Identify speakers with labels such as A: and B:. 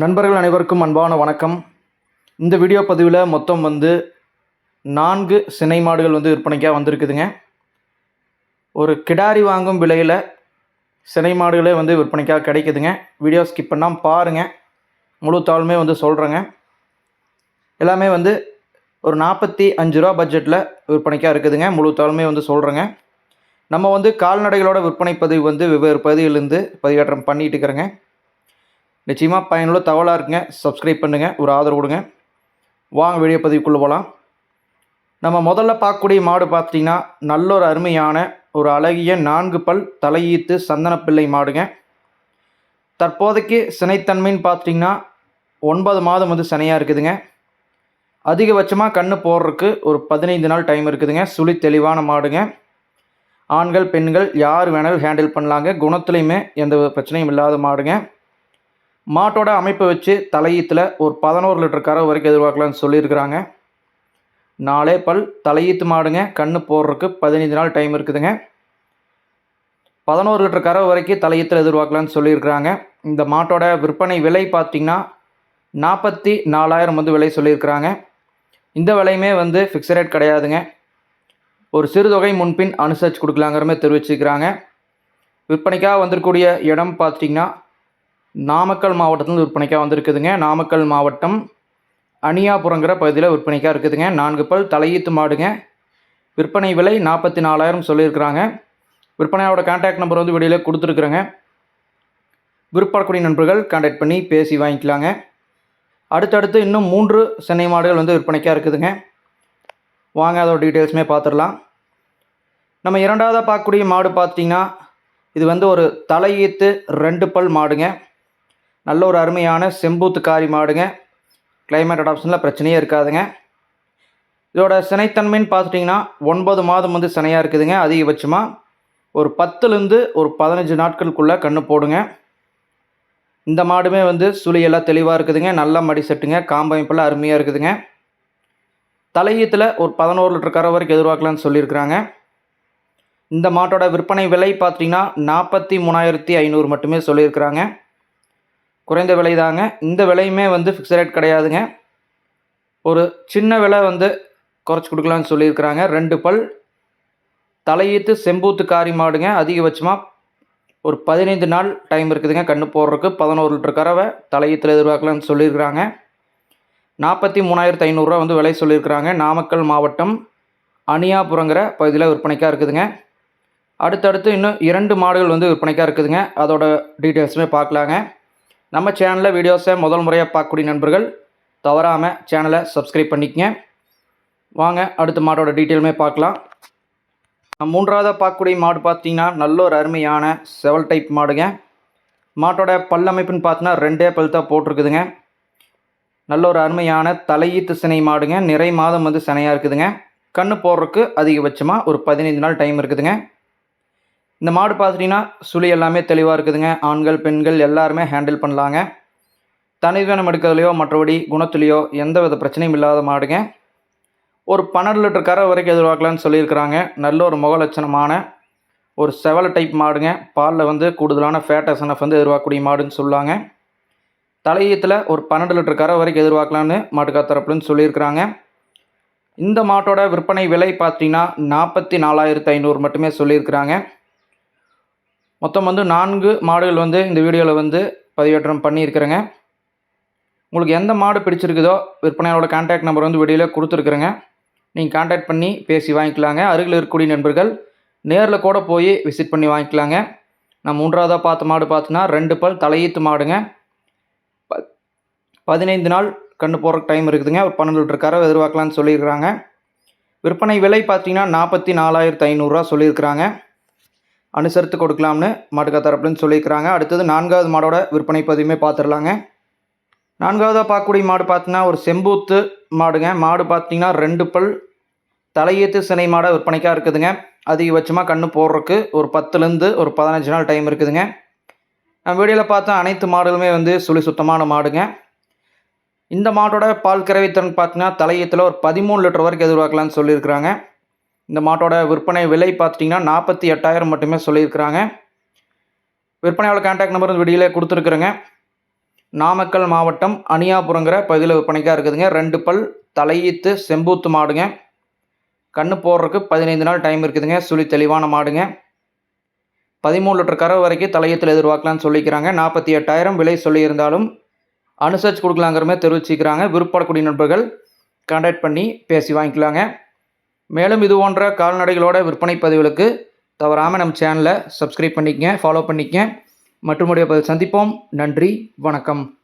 A: நண்பர்கள் அனைவருக்கும் அன்பான வணக்கம். இந்த வீடியோ பதிவில் மொத்தம் வந்து நான்கு சினை மாடுகள் வந்து விற்பனைக்காக வந்திருக்குதுங்க. ஒரு கிடாரி வாங்கும் விலையில் சினை மாடுகளே வந்து விற்பனைக்காக கிடைக்குதுங்க. வீடியோ ஸ்கிப் பண்ணால் பாருங்கள் முழு தாளுமே வந்து சொல்கிறேங்க எல்லாமே வந்து ஒரு நாற்பத்தி அஞ்சு ரூபா பட்ஜெட்டில் விற்பனைக்காக இருக்குதுங்க. முழு தாளுமே வந்து சொல்கிறேங்க நம்ம வந்து கால்நடைகளோட விற்பனை பதிவு வந்து வெவ்வேறு பகுதியிலேருந்து பதிவேற்றம் பண்ணிகிட்டு இருக்கிறேங்க. நிச்சயமாக பயனுள்ள தகவலாக இருக்குங்க. சப்ஸ்கிரைப் பண்ணுங்கள் ஒரு ஆதரவு கொடுங்க. வாங்க வீடியோ பதிவுக்குள்ளே போகலாம் நம்ம முதல்ல பார்க்கக்கூடிய மாடு பார்த்தீங்கன்னா நல்ல ஒரு அருமையான ஒரு அழகிய நான்கு பல் தலையீத்து சந்தனப்பிள்ளை மாடுங்க. தற்போதைக்கு சினைத்தன்மைன்னு பார்த்தீங்கன்னா ஒன்பது மாதம் வந்து சினையாக இருக்குதுங்க. அதிகபட்சமாக கண்ணு போடுறதுக்கு ஒரு பதினைந்து நாள் டைம் இருக்குதுங்க. சுழி தெளிவான மாடுங்க. ஆண்கள் பெண்கள் யார் வேணாலும் ஹேண்டில் பண்ணலாங்க. குணத்துலேயுமே எந்த ஒரு பிரச்சனையும் இல்லாத மாடுங்க. மாட்டோட அமைப்பை வச்சு தலையீத்தில் ஒரு பதினோரு லிட்டர் கறவை வரைக்கும் எதிர்பார்க்கலாம்னு சொல்லியிருக்கிறாங்க. நாலே பல் தலையீத்து மாடுங்க. கண்ணு போடுறதுக்கு பதினைந்து நாள் டைம் இருக்குதுங்க. பதினோரு லிட்டர் கறவை வரைக்கும் தலையீத்தில் எதிர்பார்க்கலாம்னு சொல்லியிருக்கிறாங்க. இந்த மாட்டோட விற்பனை விலை பார்த்திங்கன்னா நாற்பத்தி நாலாயிரம் வந்து விலை சொல்லியிருக்கிறாங்க. இந்த விலையுமே வந்து ஃபிக்ஸ் ரேட் கிடையாதுங்க. ஒரு சிறு தொகை முன்பின் அனுசரித்து கொடுக்கலாங்கிற மாதிரி தெரிவிச்சிருக்கிறாங்க. விற்பனைக்காக வந்திருக்கக்கூடிய இடம் பார்த்திங்கன்னா நாமக்கல் மாவட்டத்தில் விற்பனைக்காக வந்திருக்குதுங்க. நாமக்கல் மாவட்டம் அணியாபுரங்கிற பகுதியில் விற்பனைக்காக இருக்குதுங்க. நான்கு பல் தலையீத்து மாடுங்க. விற்பனை விலை நாற்பத்தி நாலாயிரம் சொல்லியிருக்கிறாங்க. விற்பனையோட கான்டாக்ட் நம்பர் வந்து வெளியில் கொடுத்துருக்குறேங்க. விற்பனக்கூடிய நண்பர்கள் கான்டாக்ட் பண்ணி பேசி வாங்கிக்கலாங்க. அடுத்தடுத்து இன்னும் மூன்று சென்னை மாடுகள் வந்து விற்பனைக்காக இருக்குதுங்க. வாங்க அதோட டீட்டெயில்ஸுமே பார்த்துடலாம் நம்ம இரண்டாவதாக பார்க்கக்கூடிய மாடு பார்த்தீங்கன்னா இது வந்து ஒரு தலையீத்து ரெண்டு பல் மாடுங்க. நல்ல ஒரு அருமையான செம்பூத்து காரி மாடுங்க. கிளைமேட் அடாப்ஷனில் பிரச்சனையே இருக்காதுங்க. இதோட சினைத்தன்மைன்னு பார்த்துட்டிங்கன்னா ஒன்பது மாதம் வந்து சினையாக இருக்குதுங்க அதிகபட்சமாக ஒரு பத்துலேருந்து ஒரு பதினஞ்சு நாட்களுக்குள்ளே கன்று போடுங்க. இந்த மாடுமே வந்து சுழியெல்லாம் தெளிவாக இருக்குதுங்க நல்ல மடி செட்டுங்க காம்பமைப்பெல்லாம் அருமையாக இருக்குதுங்க. தலையீத்தில் ஒரு பதினோரு லிட்டர் கரை வரைக்கும் எதிர்பார்க்கலாம்னு சொல்லியிருக்கிறாங்க. இந்த மாட்டோட விற்பனை விலை பார்த்தீங்கன்னா நாற்பத்தி மூணாயிரத்தி ஐநூறு மட்டுமே சொல்லியிருக்கிறாங்க. குறைந்த விலை தாங்க. இந்த விலையுமே வந்து ஃபிக்ஸ் ரேட் கிடையாதுங்க. ஒரு சின்ன விலை வந்து குறைச்சி கொடுக்கலான்னு சொல்லியிருக்கிறாங்க. ரெண்டு பல் தலையீத்து செம்பூத்து காரி மாடுங்க. அதிகபட்சமாக ஒரு பதினைந்து நாள் டைம் இருக்குதுங்க. கண்ணு போடுறதுக்கு பதினோரு லிட்டர் கறவை தலையீத்தில் எதிர்பார்க்கலான்னு சொல்லியிருக்கிறாங்க. நாற்பத்தி மூணாயிரத்து ஐநூறுரூவா வந்து விலை சொல்லியிருக்கிறாங்க. நாமக்கல் மாவட்டம் அணியாபுரங்கிற பகுதியில் விற்பனைக்காக இருக்குதுங்க. அடுத்தடுத்து இன்னும் இரண்டு மாடுகள் வந்து விற்பனைக்காக இருக்குதுங்க. அதோட டீட்டெயில்ஸுமே பார்க்கலாங்க. நம்ம சேனலில் வீடியோஸை முதல் முறையாக பார்க்கக்கூடிய நண்பர்கள் தவறாமல் சேனலை சப்ஸ்கிரைப் பண்ணிக்கங்க. வாங்க அடுத்த மாட்டோட டீட்டெயிலுமே பார்க்கலாம். மூன்றாவதாக பார்க்கக்கூடிய மாடு பார்த்தீங்கன்னா நல்ல ஒரு அருமையான செவல் டைப் மாடுங்க. மாட்டோட பல்லமைப்புன்னு பார்த்தீங்கன்னா ரெண்டே பல் தான் போட்டிருக்குதுங்க. நல்ல ஒரு அருமையான தலையீத்து சினை மாடுங்க. நிறை மாதம் வந்து சினையாக இருக்குதுங்க. கண்ணு போடுறதுக்கு அதிகபட்சமாக ஒரு பதினைந்து நாள் டைம் இருக்குதுங்க. இந்த மாடு பார்த்துட்டிங்கன்னா சுழி எல்லாமே தெளிவாக இருக்குதுங்க. ஆண்கள் பெண்கள் எல்லாருமே ஹேண்டில் பண்ணலாங்க. தனிவனம் எடுக்கிறதுலையோ மற்றபடி குணத்துலேயோ எந்த வித பிரச்சனையும் இல்லாத மாடுங்க. ஒரு பன்னெண்டு லிட்டர் கரை வரைக்கும் எதிர்பார்க்கலான்னு சொல்லியிருக்கிறாங்க. நல்ல ஒரு முகலட்சணமான ஒரு செவல டைப் மாடுங்க. பாலில் வந்து கூடுதலான ஃபேட் எஸ்என்எஃப் வந்து எதிர்பார்க்கக்கூடிய மாடுன்னு சொல்லுவாங்க. தலையீத்தில் ஒரு பன்னெண்டு லிட்டர் கரை வரைக்கும் எதிர்பார்க்கலான்னு மாட்டுக்கா தரப்புலன்னு சொல்லியிருக்கிறாங்க. இந்த மாட்டோட விற்பனை விலை பார்த்தீங்கன்னா நாற்பத்தி நாலாயிரத்து ஐநூறு மட்டுமே சொல்லியிருக்கிறாங்க. மொத்தம் வந்து நான்கு மாடுகள் வந்து இந்த வீடியோவில் வந்து பதிவேற்றம் பண்ணியிருக்கிறேங்க. உங்களுக்கு எந்த மாடு பிடிச்சிருக்குதோ விற்பனையோட கான்டாக்ட் நம்பர் வந்து வீடியோவில் கொடுத்துருக்குறேங்க. நீங்கள் கான்டாக்ட் பண்ணி பேசி வாங்கிக்கலாங்க. அருகில் இருக்கக்கூடிய நண்பர்கள் நேரில் கூட போய் விசிட் பண்ணி வாங்கிக்கலாங்க. நான் மூன்றாவதாக பார்த்த மாடு பார்த்தோன்னா ரெண்டு பல் தலையீத்து மாடுங்க. ப பதினைந்து நாள் கண்ணு போகிற டைம் இருக்குதுங்க. ஒரு பன்னெண்டு லிட்டர் கரை எதிர்பார்க்கலான்னு சொல்லியிருக்கிறாங்க. விற்பனை விலை பார்த்தீங்கன்னா நாற்பத்தி நாலாயிரத்து ஐநூறுரூவா சொல்லியிருக்கிறாங்க. அனுசரித்து கொடுக்கலாம்னு மாட்டுக்கா தரப்புலன்னு சொல்லியிருக்கிறாங்க. அடுத்தது நான்காவது மாடோட விற்பனை பதிவுமே பார்த்துடலாங்க. நான்காவதாக பார்க்கக்கூடிய மாடு பார்த்தீங்கன்னா ஒரு செம்பூத்து மாடுங்க. மாடு பார்த்தீங்கன்னா ரெண்டு பல் தலையீத்து சினை மாடை விற்பனைக்காக இருக்குதுங்க. அதிகபட்சமாக கண்ணு போடுறதுக்கு ஒரு பத்துலேருந்து ஒரு பதினஞ்சு நாள் டைம் இருக்குதுங்க. நம்ம வீடியோவில் பார்த்தா அனைத்து மாடுகளுமே வந்து சுழி சுத்தமான மாடுங்க. இந்த மாட்டோட பால் கறவைத்திறன் பார்த்தீங்கன்னா தலையீத்தில் ஒரு பதிமூணு லிட்டர் வரைக்கும் எதிர்பார்க்கலான்னு சொல்லியிருக்கிறாங்க. இந்த மாட்டோட விற்பனை விலை பார்த்துட்டிங்கன்னா நாற்பத்தி எட்டாயிரம் மட்டுமே சொல்லியிருக்கிறாங்க. விற்பனையோட கான்டாக்ட் நம்பர் வீடியோவில் கொடுத்துருக்குறேங்க. நாமக்கல் மாவட்டம் அணியாபுரங்கிற பகுதியில் விற்பனைக்காக இருக்குதுங்க. ரெண்டு பல் தலையீத்து செம்பூத்து மாடுங்க. கண்ணு போடுறதுக்கு பதினைந்து நாள் டைம் இருக்குதுங்க. சுழி தெளிவான மாடுங்க. பதிமூணு லிட்டர் கறவை வரைக்கும் தலையத்தில் எதிர்பார்க்கலாம்னு சொல்லிக்கிறாங்க. நாற்பத்தி எட்டாயிரம் விலை சொல்லியிருந்தாலும் அனுசரித்து கொடுக்கலாங்கிறமே தெரிவிச்சுக்கிறாங்க. விருப்பப்படக்கூடிய நண்பர்கள் கான்டாக்ட் பண்ணி பேசி வாங்கிக்கலாங்க. மேலும் இது போன்ற கால்நடைகளோட விற்பனை பதிவுகளுக்கு தவறாமல் நம்ம சேனலை சப்ஸ்கிரைப் பண்ணிக்கங்க ஃபாலோ பண்ணிக்கங்க. மற்றும் பதில் சந்திப்போம். நன்றி வணக்கம்.